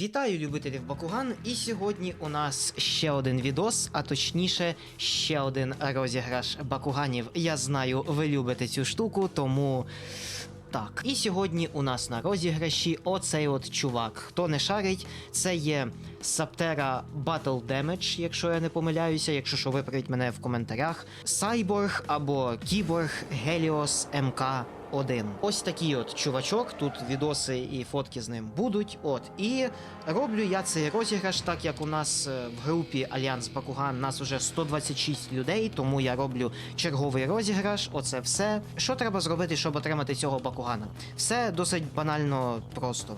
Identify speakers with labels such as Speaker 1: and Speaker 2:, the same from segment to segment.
Speaker 1: Вітаю любителів Бакуган, і сьогодні у нас ще один відос, а точніше, ще один розіграш Бакуганів. Я знаю, ви любите цю штуку, тому. Так, і сьогодні у нас на розіграші оцей от чувак. Хто не шарить, це є Саптера Battle Damage, якщо я не помиляюся, якщо що виправіть мене в коментарях. Сайборг або Кіборг Helios MK 1. Ось такий от чувачок. Тут відоси і фотки з ним будуть. От і роблю я цей розіграш, так як у нас е, в групі Альянс Бакуган нас уже 126 людей, тому я роблю черговий розіграш. Оце все. Що треба зробити, щоб отримати цього бакугана? Все досить банально просто.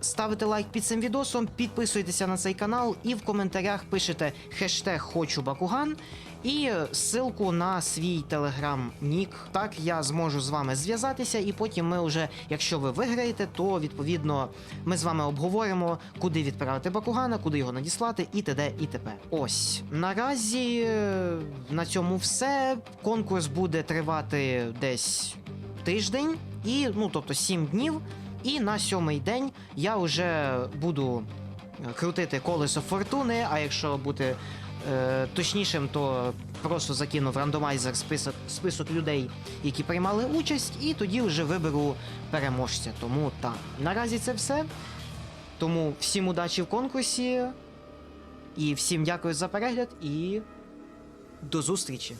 Speaker 1: Ставите лайк під цим відосом, підписуйтеся на цей канал і в коментарях пишете хештег Хочу Бакуган і ссылку на свій телеграм-нік. Так я зможу з вами зв'язатися, і потім ми вже, якщо ви виграєте, то відповідно ми з вами обговоримо, куди відправити Бакугана, куди його надіслати, і т.д. і т.п. Ось наразі е, на цьому все. Конкурс буде тривати десь тиждень, і ну тобто 7 днів. І на сьомий день я вже буду е, крутити колесо фортуни. А якщо бути е, точнішим, то просто закину в рандомайзер список, список людей, які приймали участь, і тоді вже виберу переможця. Тому так. Наразі це все. Тому всім удачі в конкурсі. І всім дякую за перегляд і до зустрічі!